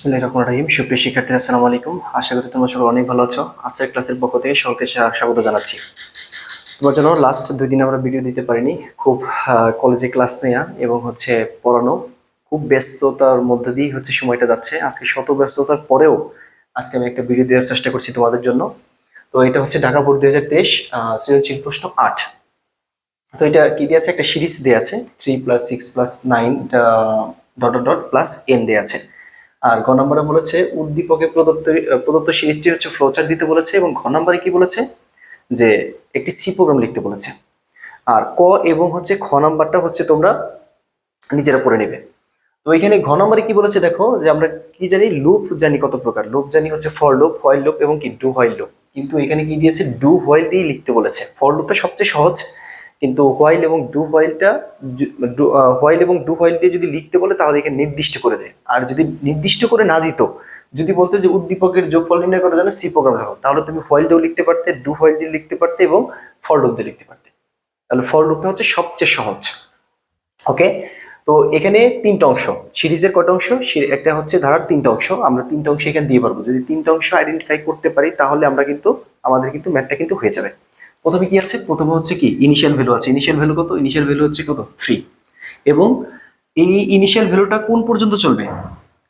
বিসমিল্লাহির রহমানির রহিম সুপ্রিয় শিক্ষার্থীরা, আসসালামু আলাইকুম। আশা করি তোমরা সবাই অনেক ভালো আছো। আজকের ক্লাসের পক্ষ থেকে সকলকে স্বাগত জানাচ্ছি। তোমার জন্য লাস্ট দুই দিন আমরা ভিডিও দিতে পারিনি। খুব কলেজে ক্লাস নেওয়া এবং হচ্ছে পড়ানো খুব ব্যস্ততার মধ্যে দিয়েই হচ্ছে সময়টা যাচ্ছে। আজকে শত ব্যস্ততার পরেও আজকে আমি একটা ভিডিও দেওয়ার চেষ্টা করছি তোমাদের জন্য। তো এটা হচ্ছে ঢাকা বোর্ড দুই হাজার তেইশ সৃজনশীল প্রশ্ন আট। তো এটা কি দিয়ে আছে? একটা সিরিজ দেওয়া আছে। Three plus six plus nine dot dot plus N দেওয়া আছে। আর ঘ নম্বরে বলেছে, উদ্দীপকে প্রদত্ত প্রদত্ত সিরিজটি হচ্ছে ফ্লোচার দিতে বলেছে এবং ঘ নম্বরে কি বলেছে? যে একটি সি প্রোগ্রাম লিখতে বলেছে। আর ক এবং হচ্ছে খ নাম্বারটা হচ্ছে তোমরা নিজেরা পড়ে নেবে। তো এখানে ঘ নম্বরে কি বলেছে দেখো, যে আমরা কি জানি লুপ জানি কত প্রকার। লুপ জানি হচ্ছে ফর লুপ হোয়াইল লুপ এবং কি ডু হোয়াইল লুপ কিন্তু এখানে কি দিয়েছে ডু হোয়াইল দিয়ে লিখতে বলেছে। ফর লুপটা সবচেয়ে সহজ কিন্তু হোয়াইল এবং ডু হোয়াইলটা হোয়াইল এবং ডু হোয়াইল দিয়ে যদি লিখতে বলে তাহলে এখানে নির্দিষ্ট করে দেয়। আর যদি নির্দিষ্ট করে না দিত, যদি বলতো যে উদ্দীপকের যোগফল নির্ণয় করার জন্য সি প্রোগ্রাম লেখো তাহলে তুমি হোয়াইল দিয়েও লিখতে পারতে ডু হোয়াইল দিয়ে লিখতে পারতে এবং ফর লুপ দিয়ে লিখতে পারতে। তাহলে ফর লুপটা হচ্ছে সবচেয়ে সহজ। ওকে তো এখানে তিনটা অংশ সিরিজের কটা অংশ? একটা হচ্ছে ধারার তিনটা অংশ, আমরা তিনটা অংশ এখানে দিয়ে পারব। যদি তিনটা অংশ আইডেন্টিফাই করতে পারি, তাহলে আমরা কিন্তু, আমাদের কিন্তু ম্যাথটা কিন্তু হয়ে যাবে। প্রথমে কি আছে? প্রথমে হচ্ছে কি? ইনিশিয়াল ভ্যালু আছে। ইনিশিয়াল ভ্যালু কত? ইনিশিয়াল ভ্যালু হচ্ছে কত? থ্রি এবং এই ইনিশিয়াল ভ্যালুটা কোন পর্যন্ত চলবে?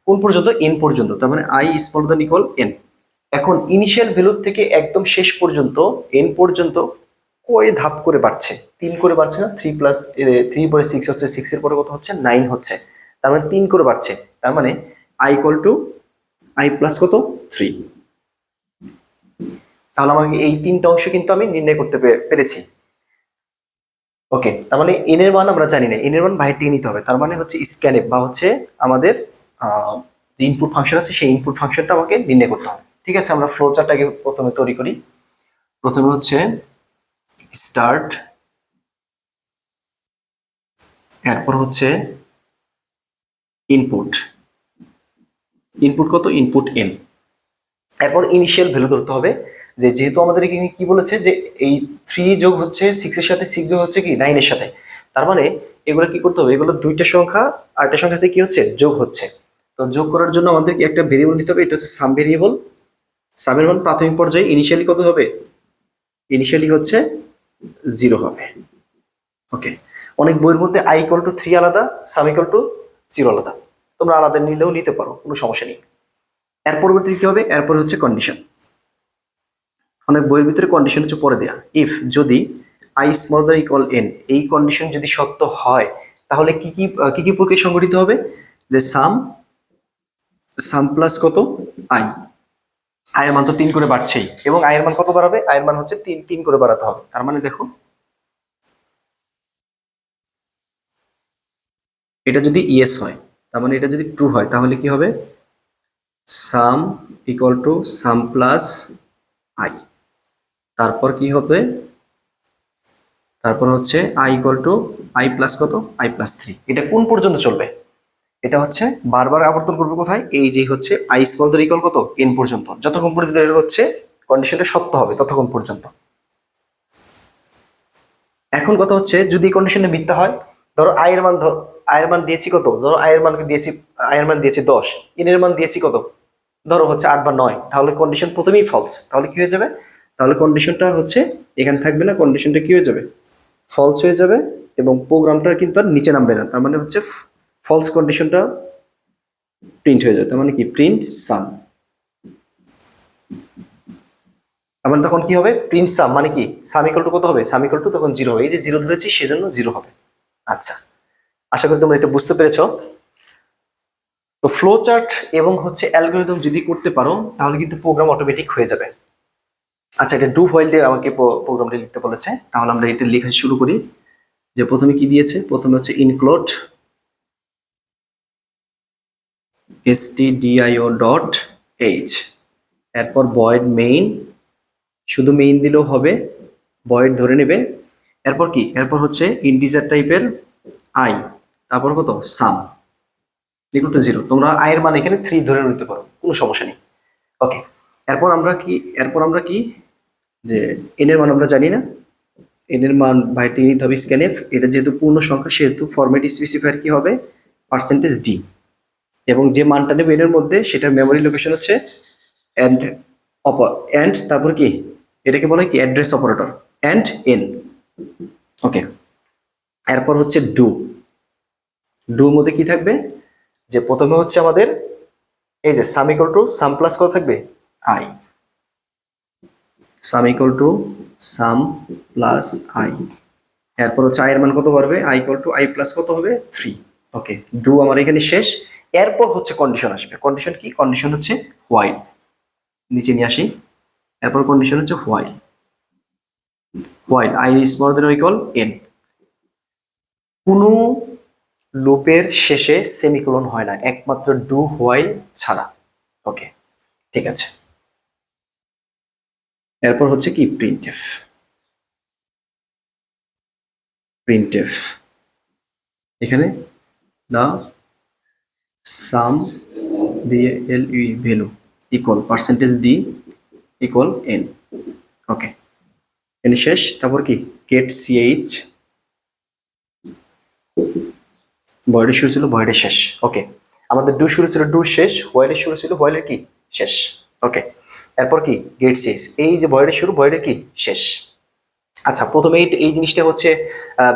কোন পর্যন্ত? এন পর্যন্ত। তার মানে I small than equal N এখন ইনিশিয়াল ভ্যালু থেকে একদম শেষ পর্যন্ত এন পর্যন্ত কয় ধাপ করে বাড়ছে। তিন করে বাড়ছে না? থ্রি প্লাস থ্রি পরে সিক্স হচ্ছে সিক্স এর পরে কত হচ্ছে? নাইন হচ্ছে। তার মানে তিন করে বাড়ছে। তার মানে I equal to I plus কত? থ্রি তাহলে আমাকে এই তিনটা অংশ কিন্তু আমি নির্ণয় করতে পেরেছি। ওকে, তার মানে এন এর মান আমরা জানি না। এন এর মান বাইরে থেকে নিতে হবে। তার মানে হচ্ছে স্ক্যানে বা হচ্ছে আমাদের ইনপুট ফাংশন আছে, সেই ইনপুট ফাংশনটা আমাকে নির্ণয় করতে হবে। ঠিক আছে, আমরা ফ্লো চার্টটাকে প্রথমে তৈরি করি। প্রথমে হচ্ছে স্টার্ট এরপর হচ্ছে ইনপুট ইনপুট কত? ইনপুট এন এরপর ইনিশিয়াল ভ্যালু ধরতে হবে। যে যেহেতু আমাদের এখানে কি বলেছে যে এই থ্রি যোগ হচ্ছে সিক্স এর সাথে সিক্স যোগ হচ্ছে কি নাইন এর সাথে। তার মানে এগুলো কি করতে হবে? এগুলো দুইটা সংখ্যা, আরেকটা সংখ্যাতে কি হচ্ছে? যোগ হচ্ছে। তো যোগ করার জন্য আমাদের কি একটা ভেরিয়েবল নিতে হবে, এটা হচ্ছে সাম ভেরিয়েবল সামের মান প্রাথমিক পর্যায়ে ইনিশিয়ালি কত হবে? ইনিশিয়ালি হচ্ছে জিরো হবে। ওকে অনেক বইয়ের মধ্যে আই ইকুয়াল টু থ্রি আলাদা সাম ইকুয়াল টু জিরো আলাদা। তোমরা আলাদা নিলেও নিতে পারো, কোনো সমস্যা নেই। এর পরবর্তী কি হবে? এরপরে হচ্ছে কন্ডিশন অনেক বইয়ের ভিতরে কন্ডিশন হচ্ছে পরে দেয়া। ইফ যদি I small the equal N এই কন্ডিশন যদি সত্য হয়, তাহলে কি কি কি কি প্রক্রিয়া সংঘটিত হবে? যে সাম সাম প্লাস কত? আই আয়ের মান তো তিন করে বাড়ছেই। এবং আয়ের মান কত বাড়াবে? আয়ের মান হচ্ছে তিন তিন করে বাড়াতে হবে। তার মানে দেখো, এটা যদি ইয়েস হয়, তার মানে এটা যদি ট্রু হয়, তাহলে কি হবে? Sum equal to sum plus I তারপর কি হবে? তারপর হচ্ছে I equal to I plus কত? আই প্লাস থ্রি এটা কোন পর্যন্ত চলবে? এটা হচ্ছে বারবার আবর্তন করবে কোথায়? এই যে হচ্ছে আই স্মল দ্য ইকুয়াল কত? এন পর্যন্ত। যতক্ষণ পর্যন্ত এটা হচ্ছে কন্ডিশনটা সত্য হবে, ততক্ষণ পর্যন্ত। এখন কথা হচ্ছে, যদি কন্ডিশনে মিথ্যা হয়, ধরো আয়ের মান আয়ের মান দিয়েছি কত? ধরো আয়ের মানকে দিয়েছি আয়ের মান দিয়েছি দশ। এনের মান দিয়েছি কত? ধরো হচ্ছে আট বা নয়। তাহলে কন্ডিশন প্রথমেই ফলস তাহলে কি হয়ে যাবে? তাহলে কন্ডিশনটা হচ্ছে এখানে থাকবে না কন্ডিশনটা কি হয়ে যাবে? ফলস হয়ে যাবে এবং প্রোগ্রামটা কিন্তু আর নিচে নামবে না, তার মানে হচ্ছে ফলস কন্ডিশনটা প্রিন্ট হয়ে যাবে, তার মানে কি? প্রিন্ট সাম মানে তখন কি হবে? প্রিন্ট সাম মানে কি? সামিকল টু কত হবে? সামিকল টু তখন জিরো হবে। এই যে জিরো ধরেছি, সেজন্য জিরো হবে। আচ্ছা আশা করি তোমরা এটা বুঝতে পেরেছ। তো ফ্লো চার্ট এবং হচ্ছে অ্যালগোরিদম যদি করতে পারো, তাহলে কিন্তু প্রোগ্রাম অটোমেটিক হয়ে যাবে। আচ্ছা এটা ডু হোয়াইল দিয়ে আমাকে প্রোগ্রামটা লিখতে বলেছে। তাহলে আমরা এটা লেখা শুরু করি। যে প্রথমে কি দিয়েছে? প্রথমে হচ্ছে ইনক্লোড stdio ডট এইচ এরপর বয়েড মেইন শুধু মেইন দিলেও হবে বয়েড ধরে নেবে। এরপর কি? এরপর হচ্ছে ইন্টিজার টাইপের আই তারপর কত? সাম ইকুয়াল টু জিরো তোমরা আয়ের মান এখানে থ্রি ধরে নিতে পারো, কোনো সমস্যা নেই। ওকে এরপর আমরা কি এরপর আমরা কি যে এন এর মান আমরা জানি না। এন এর মান বাইরে থেকে নিতে হবে স্ক্যানএফ এটা যেহেতু পূর্ণ সংখ্যা, সেহেতু ফরম্যাট স্পেসিফায়ার কি হবে? পার্সেন্টেজ ডি এবং যে মানটা নেবে এনের মধ্যে সেটা মেমোরি লোকেশন হচ্ছে অ্যান্ড অপ অ্যান্ড তারপর কি? এটাকে বলে কি? Address operator and N okay এরপর হচ্ছে ডু ডুর মধ্যে কি থাকবে? যে প্রথমে হচ্ছে আমাদের এই যে sum equal to sum plus কত থাকবে? I sum equal to sum plus I এরপর হচ্ছে আই এর মান কত পারবে I equal to I plus কত হবে? থ্রি ওকে ডু আমার এখানে শেষ। এরপর হচ্ছে কন্ডিশন আসবে। কন্ডিশন কি? কন্ডিশন হচ্ছে হোয়াইল নিচে নিয়ে আসি। এরপর কন্ডিশন হচ্ছে while while I is more than equal N কোনো লুপের শেষে সেমিকোলন হয় না। একমাত্র ডু হোয়াইল ছাড়া। ওকে ঠিক আছে। এরপর হচ্ছে কি প্রিন্টএফ প্রিন্টএফ এখানে the sum L U value equal percentage D equal N okay N শেষ, তারপর কি? গেট সিএইচ বয়েডের শুরু ছিল বয়েডের শেষ। ওকে আমাদের ডু শুরু ছিল ডু শেষ হোয়াইলের শুরু ছিল হোয়াইলের কি? শেষ। ওকে এরপর কি? গেট শেষ এই যে বয়েডের শুরু বয়েডের কি? শেষ। আচ্ছা প্রথমে এই জিনিসটা হচ্ছে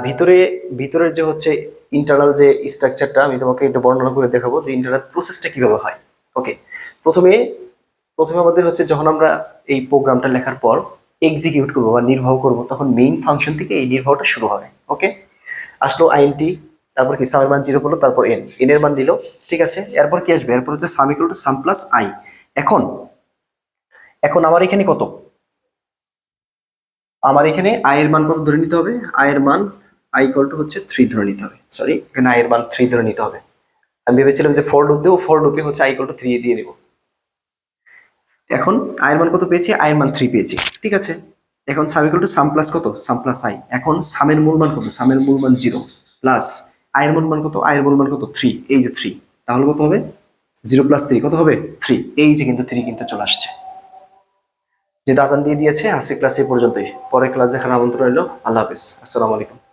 ভিতরে ভিতরের যে হচ্ছে ইন্টারনাল যে স্ট্রাকচারটা আমি তোমাকে একটু বর্ণনা করে দেখাবো যে ইন্টারনাল প্রসেসটা কীভাবে হয়। ওকে প্রথমে প্রথমে আমাদের হচ্ছে যখন আমরা এই প্রোগ্রামটা লেখার পর এক্সিকিউট করব বা নির্বাহ করব, তখন মেইন ফাংশন থেকে এই নির্বাহটা শুরু হবে। ওকে আসলো আইনটি তারপর কি সামের মান জিরো করল, তারপর এন এন এর মান দিল ঠিক আছে? এরপর কি আসবে? এরপর হচ্ছে sum equal to sum plus I এখন এখন আমার এখানে কত? আমার এখানে আয়ের মান কত ধরে নিতে হবে? আয়ের মান আই ইকুয়াল টু হচ্ছে থ্রি ধরে নিতে হবে। সরি এখানে আয়ের মান থ্রি ধরে নিতে হবে। আমি ভেবেছিলাম যে ফোর লুপ দেবো ফোর লুপে হচ্ছে আই ইকুয়াল টু থ্রি দিয়ে নেব। এখন আয়ের মান কত পেয়েছি? আয়ের মান থ্রি পেয়েছি। ঠিক আছে? এখন sum equal to sum plus কত? সাম প্লাস আই এখন সামের মূল মান কত? সামের মূল মান জিরো প্লাস আয়ের মূল মান কত? আয়ের মূল মান কত? থ্রি এই যে থ্রি তাহলে কত হবে? জিরো প্লাস থ্রি কত হবে? থ্রি এই যে কিন্তু থ্রি কিন্তু চলে আসছে। যে দাজান দিয়ে দিয়েছে আজকে ক্লাস এই পর্যন্তই। পরের ক্লাস দেখার আমন্ত্রণ রইল। আল্লাহ হাফিজ। আসসালামু আলাইকুম।